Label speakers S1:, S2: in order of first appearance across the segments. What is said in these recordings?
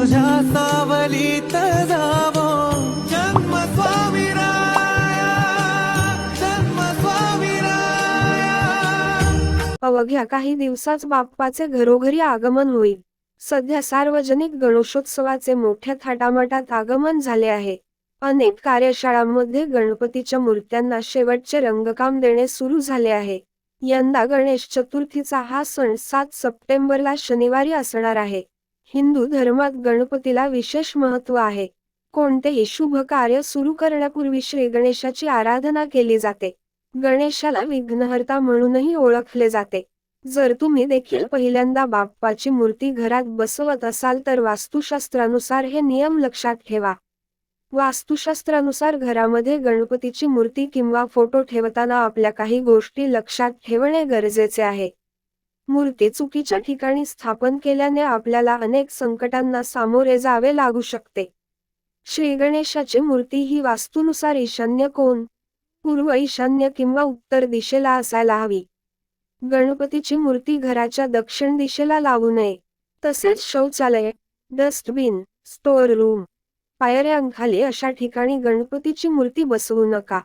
S1: तुझ्या सावलीत जावो. जन्म स्वामी
S2: अवघ्या काही दिवसाच बाप्पाचे घरोघरी आगमन होईल. सध्या सार्वजनिक गणेशोत्सवाचे मोठ्या थाटामाटात आगमन झाले आहे. अनेक कार्यशाळांमध्ये गणपतीच्या मूर्त्यांना शेवटचे रंगकाम देणे सुरू झाले आहे. यंदा गणेश चतुर्थीचा हा सण सात सप्टेंबरला शनिवारी असणार आहे. हिंदू धर्मात गणपतीला विशेष महत्त्व आहे. कोणतेही शुभ कार्य सुरू करण्यापूर्वी श्री गणेशाची आराधना केली जाते. गणेशाला विघ्नहर्ता म्हणूनही ओळखले जाते. जर तुम्ही देखील पहिल्यांदा बाप्पाची मूर्ती घरात बसवत असाल तर वास्तुशास्त्रानुसार हे नियम लक्षात ठेवा. वास्तुशास्त्रानुसार घरामध्ये गणपतीची मूर्ती किंवा फोटो ठेवताना आपल्या काही गोष्टी लक्षात ठेवणे गरजेचे आहे. मूर्ती चुकीच्या ठिकाणी स्थापन केल्याने आपल्याला अनेक संकटांना सामोरे जावे लागू शकते. श्री गणेशाची मूर्ती ही वास्तूनुसार ईशान्य कोण पूर्व ईशान्य किंवा उत्तर दिशेला असायला हवी. गणपतीची मूर्ती घराच्या दक्षिण दिशेला लावू नये. तसेच शौचालय डस्टबिन स्टोअर रूम पायऱ्यांखाली अशा ठिकाणी गणपतीची मूर्ती बसवू नका.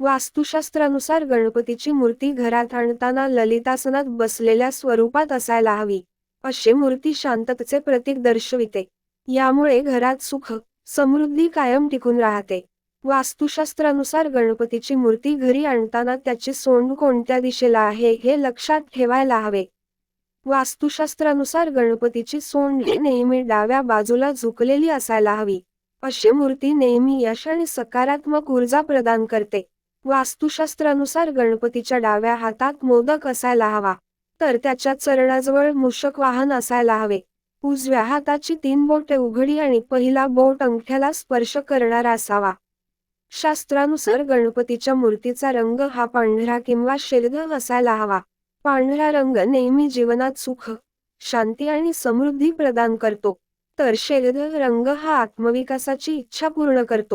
S2: वास्तुशास्त्रानुसार गणपतीची मूर्ती घरात आणताना ललितासनात बसलेल्या स्वरूपात असायला हवी अशी मूर्ती शांततेचे प्रतीक दर्शविते. यामुळे घरात सुख समृद्धी कायम टिकून राहते. वास्तुशास्त्रानुसार गणपतीची मूर्ती घरी आणताना त्याची सोंड कोणत्या दिशेला आहे हे लक्षात ठेवायला हवे. वास्तुशास्त्रानुसार गणपतीची सोंड नेहमी डाव्या बाजूला झुकलेली असायला हवी अशी मूर्ती नेहमी यश आणि सकारात्मक ऊर्जा प्रदान करते. वास्तुशास्त्रानुसार गणपतीच्या डाव्या हातात मोदक असायला हवा तर त्याच्या चरणाजवळ मूषक वाहन असायला हवे. उजव्या हाताची तीन बोटे उघडी आणि पहिला बोट अंगठ्याला स्पर्श करणारा असावा. शास्त्रानुसार गणपतीच्या मूर्तीचा रंग हा पांढरा किंवा शेर्द असायला हवा. पांढरा रंग नेहमी जीवनात सुख शांती आणि समृद्धी प्रदान करतो तर शेर्द रंग हा आत्मविकासाची इच्छा पूर्ण करतो.